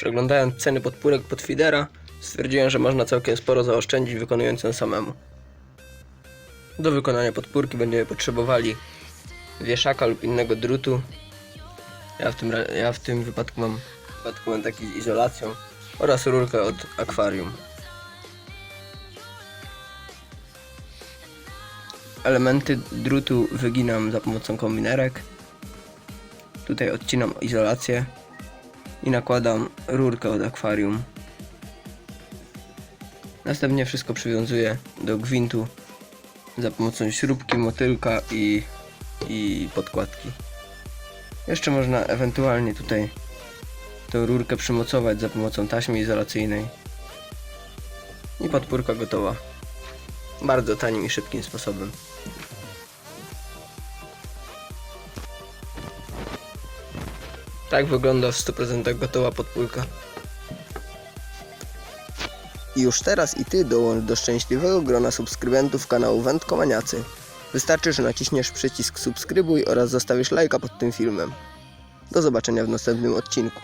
Przeglądając ceny podpórek pod feedera, stwierdziłem, że można całkiem sporo zaoszczędzić wykonując ją samemu. Do wykonania podpórki będziemy potrzebowali wieszaka lub innego drutu. Ja w tym, ja w tym wypadku mam, wypadku mam taki z izolacją oraz rurkę od akwarium. Elementy drutu wyginam za pomocą kombinerek. Tutaj odcinam izolację i nakładam rurkę od akwarium. Następnie wszystko przywiązuję do gwintu za pomocą śrubki, motylka i, i podkładki. Jeszcze można ewentualnie tutaj tę rurkę przymocować za pomocą taśmy izolacyjnej. I podpórka gotowa. Bardzo tanim i szybkim sposobem. Tak wygląda w 100% gotowa podpórka. I już teraz i Ty dołącz do szczęśliwego grona subskrybentów kanału Wędkomaniacy. Wystarczy, że naciśniesz przycisk subskrybuj oraz zostawisz lajka pod tym filmem. Do zobaczenia w następnym odcinku.